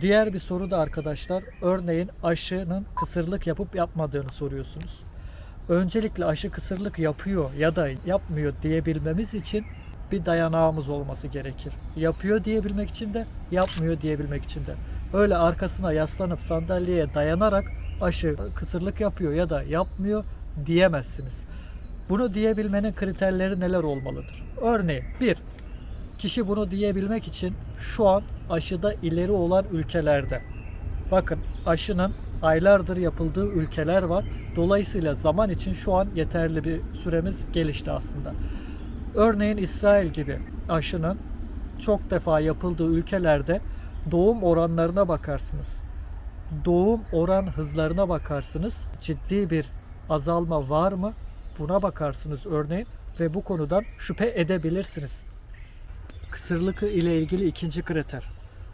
Diğer bir soru da arkadaşlar örneğin aşının kısırlık yapıp yapmadığını soruyorsunuz. Öncelikle aşı kısırlık yapıyor ya da yapmıyor diyebilmemiz için bir dayanağımız olması gerekir. Yapıyor diyebilmek için de yapmıyor diyebilmek için de. Öyle arkasına yaslanıp sandalyeye dayanarak aşı kısırlık yapıyor ya da yapmıyor diyemezsiniz. Bunu diyebilmenin kriterleri neler olmalıdır? Örneğin bir, kişi bunu diyebilmek için şu an aşıda ileri olan ülkelerde Bakın aşının aylardır yapıldığı ülkeler var. Dolayısıyla zaman için şu an yeterli bir süremiz gelişti aslında. Örneğin İsrail gibi aşının çok defa yapıldığı ülkelerde doğum oranlarına bakarsınız. Doğum oran hızlarına bakarsınız. Ciddi bir azalma var mı? Buna bakarsınız örneğin ve bu konudan şüphe edebilirsiniz. Kısırlık ile ilgili ikinci kriter.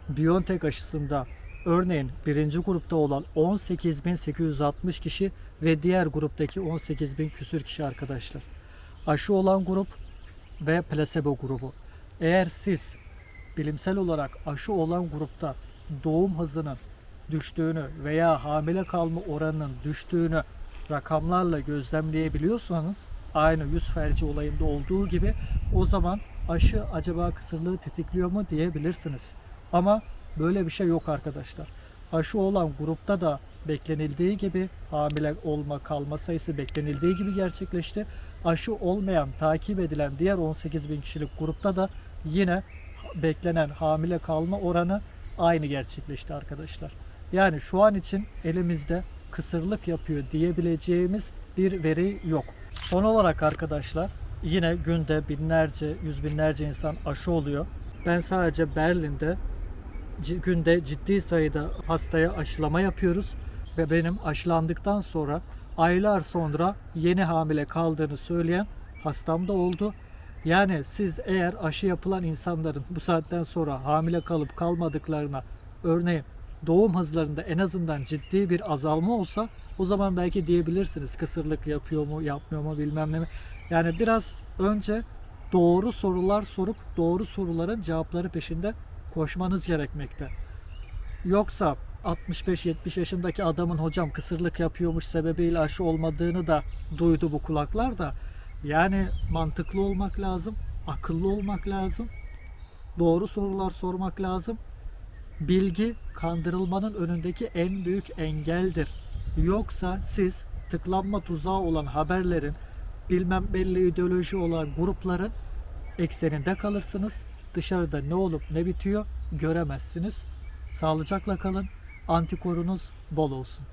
BioNTech aşısında örneğin birinci grupta olan 18.860 kişi ve diğer gruptaki 18.000 küsür kişi arkadaşlar. Aşı olan grup ve plasebo grubu. Eğer siz bilimsel olarak aşı olan grupta doğum hızının düştüğünü veya hamile kalma oranının düştüğünü rakamlarla gözlemleyebiliyorsanız aynı yüz felci olayında olduğu gibi o zaman aşı acaba kısırlığı tetikliyor mu diyebilirsiniz. Ama böyle bir şey yok arkadaşlar. Aşı olan grupta da beklenildiği gibi hamile olma kalma sayısı beklenildiği gibi gerçekleşti. Aşı olmayan takip edilen diğer 18 bin kişilik grupta da yine beklenen hamile kalma oranı aynı gerçekleşti arkadaşlar. Yani şu an için elimizde kısırlık yapıyor diyebileceğimiz bir veri yok. Son olarak arkadaşlar yine günde binlerce, yüz binlerce insan aşı oluyor. Ben sadece Berlin'de günde ciddi sayıda hastaya aşılama yapıyoruz ve benim aşılandıktan sonra aylar sonra yeni hamile kaldığını söyleyen hastam da oldu. Yani siz eğer aşı yapılan insanların bu saatten sonra hamile kalıp kalmadıklarına örneğin doğum hızlarında en azından ciddi bir azalma olsa o zaman belki diyebilirsiniz kısırlık yapıyor mu yapmıyor mu bilmem ne mi. Yani biraz önce doğru sorular sorup doğru soruların cevapları peşinde koşmanız gerekmekte. Yoksa 65-70 yaşındaki adamın hocam kısırlık yapıyormuş sebebiyle aşı olmadığını da duydu bu kulaklar da. Yani mantıklı olmak lazım, akıllı olmak lazım, doğru sorular sormak lazım. Bilgi kandırılmanın önündeki en büyük engeldir. Yoksa siz tıklanma tuzağı olan haberlerin, bilmem belli ideoloji olan grupların ekseninde kalırsınız. Dışarıda ne olup ne bitiyor göremezsiniz. Sağlıcakla kalın. Antikorunuz bol olsun.